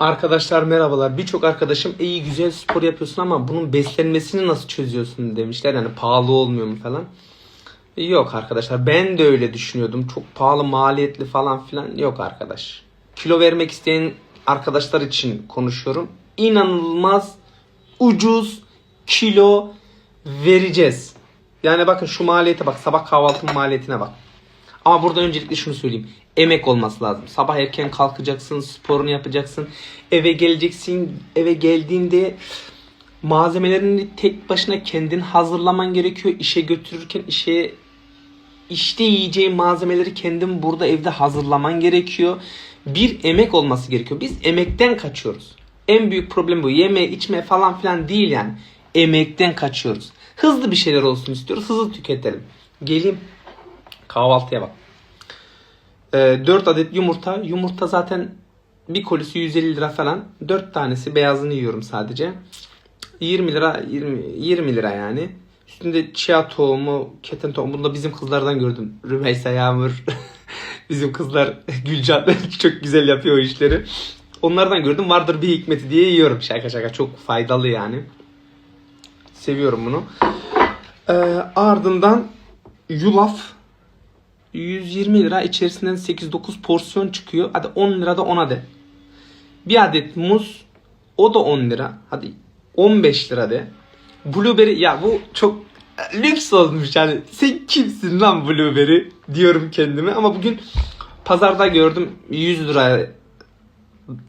Arkadaşlar merhabalar. Birçok arkadaşım iyi güzel spor yapıyorsun ama bunun beslenmesini nasıl çözüyorsun demişler. Yani pahalı olmuyor mu falan. Yok arkadaşlar ben de öyle düşünüyordum. Çok pahalı maliyetli falan filan yok arkadaş. Kilo vermek isteyen arkadaşlar için konuşuyorum. İnanılmaz ucuz kilo vereceğiz. Yani bakın şu maliyete bak. Sabah kahvaltının maliyetine bak. Ama burada öncelikle şunu söyleyeyim. Emek olması lazım. Sabah erken kalkacaksın, sporunu yapacaksın. Eve geleceksin. Eve geldiğinde malzemelerini tek başına kendin hazırlaman gerekiyor. İşe götürürken işe işte yiyeceğin malzemeleri kendin burada evde hazırlaman gerekiyor. Bir emek olması gerekiyor. Biz emekten kaçıyoruz. En büyük problem bu. Yeme, içme falan filan değil yani. Emekten kaçıyoruz. Hızlı bir şeyler olsun istiyoruz. Hızlı tüketelim. Geleyim. Kahvaltıya bak. 4 adet yumurta. Yumurta zaten bir kolisi 150 lira falan. 4 tanesi beyazını yiyorum sadece. 20 lira 20, 20 lira yani. Üstünde chia tohumu, keten tohumu. Bunu da bizim kızlardan gördüm. Rümeysa Yağmur. bizim kızlar Gülcan çok güzel yapıyor o işleri. Onlardan gördüm. Vardır bir hikmeti diye yiyorum. Şaka şaka çok faydalı yani. Seviyorum bunu. Ee, ardından yulaf 120 lira içerisinden 8-9 porsiyon çıkıyor. Hadi 10 lira da 10 adet. Bir adet muz o da 10 lira. Hadi 15 lira de. Blueberry ya bu çok lüks olmuş yani. Sen kimsin lan blueberry diyorum kendime ama bugün pazarda gördüm 100 liraya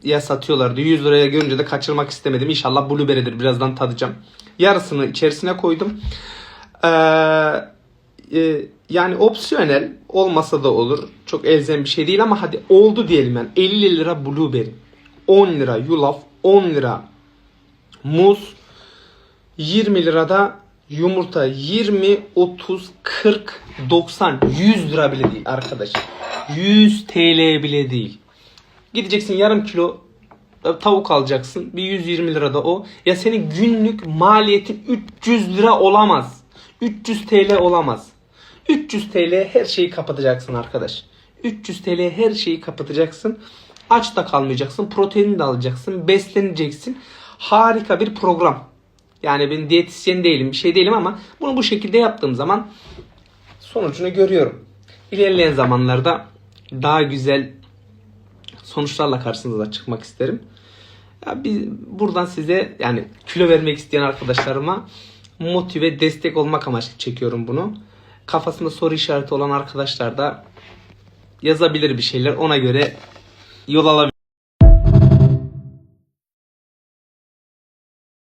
ya satıyorlardı. 100 liraya görünce de kaçırmak istemedim. İnşallah blueberry'dir. Birazdan tadacağım. Yarısını içerisine koydum. Ee, e, yani opsiyonel olmasa da olur. Çok elzem bir şey değil ama hadi oldu diyelim yani. 50 lira blueberry, 10 lira yulaf, 10 lira muz, 20 lirada yumurta 20, 30, 40, 90, 100 lira bile değil arkadaş. 100 TL bile değil. Gideceksin yarım kilo e, tavuk alacaksın. Bir 120 lira da o. Ya senin günlük maliyetin 300 lira olamaz. 300 TL olamaz. 300 TL her şeyi kapatacaksın arkadaş. 300 TL her şeyi kapatacaksın. Aç da kalmayacaksın. Protein de alacaksın. Besleneceksin. Harika bir program. Yani ben diyetisyen değilim, bir şey değilim ama bunu bu şekilde yaptığım zaman sonucunu görüyorum. İlerleyen zamanlarda daha güzel sonuçlarla karşınıza çıkmak isterim. Ya biz buradan size yani kilo vermek isteyen arkadaşlarıma motive, destek olmak amaçlı çekiyorum bunu. Kafasında soru işareti olan arkadaşlar da yazabilir bir şeyler. Ona göre yol alabilir.